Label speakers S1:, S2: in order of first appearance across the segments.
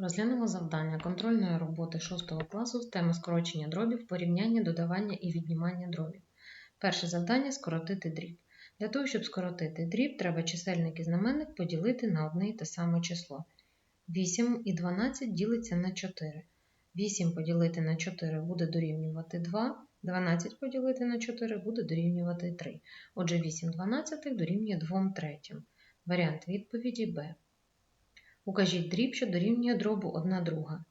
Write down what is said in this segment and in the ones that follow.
S1: Розглянемо завдання контрольної роботи 6 класу з теми скорочення дробів, порівняння, додавання і віднімання дробів. Перше завдання скоротити дріб. Для того, щоб скоротити дріб, треба чисельник і знаменник поділити на одне і те саме число. 8 і 12 ділиться на 4. 8 поділити на 4 буде дорівнювати 2, 12 поділити на 4 буде дорівнювати 3. Отже, 8 дванадцятих дорівнює 2 третім. Варіант відповіді Б. Укажіть дріб, що дорівнює дробу 1 друга.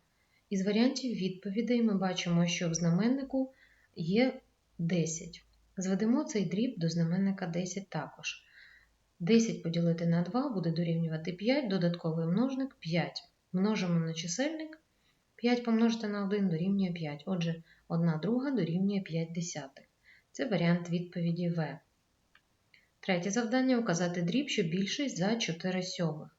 S1: Із варіантів відповідей ми бачимо, що в знаменнику є 10. Зведемо цей дріб до знаменника 10 також. 10 поділити на 2 буде дорівнювати 5, додатковий множник 5. Множимо на чисельник. 5 помножити на 1 дорівнює 5. Отже, 1 друга дорівнює 5 десятих. Це варіант відповіді В. Третє завдання указати дріб, що більший за 4 сьомих.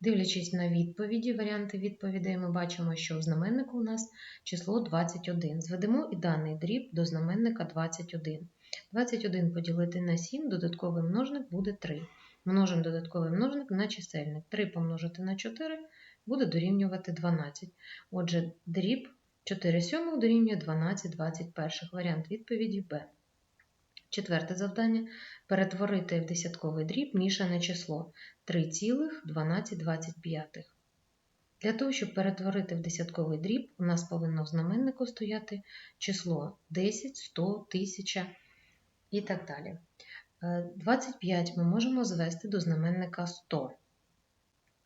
S1: Дивлячись на відповіді, варіанти відповідей, ми бачимо, що в знаменнику у нас число 21. Зведемо і даний дріб до знаменника 21. 21 поділити на 7, додатковий множник буде 3. Множимо додатковий множник на чисельник. 3 помножити на 4 буде дорівнювати 12. Отже, дріб 4 сьомих дорівнює 12 21. Варіант відповіді Б. Четверте завдання перетворити в десятковий дріб мішане число 3,1225. Для того, щоб перетворити в десятковий дріб, у нас повинно в знаменнику стояти число 10, 100, 1000 і так далі. Е, 25 ми можемо звести до знаменника 100.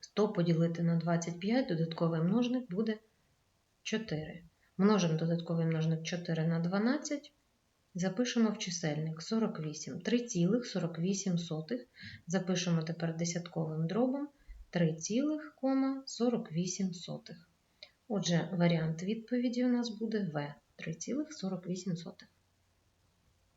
S1: 100 поділити на 25, додатковий множник буде 4. Множимо додатковий множник 4 на 12. Запишемо в чисельник 48, 3,48. Запишемо тепер десятковим дробом 3,48. Отже, варіант відповіді у нас буде В 3,48.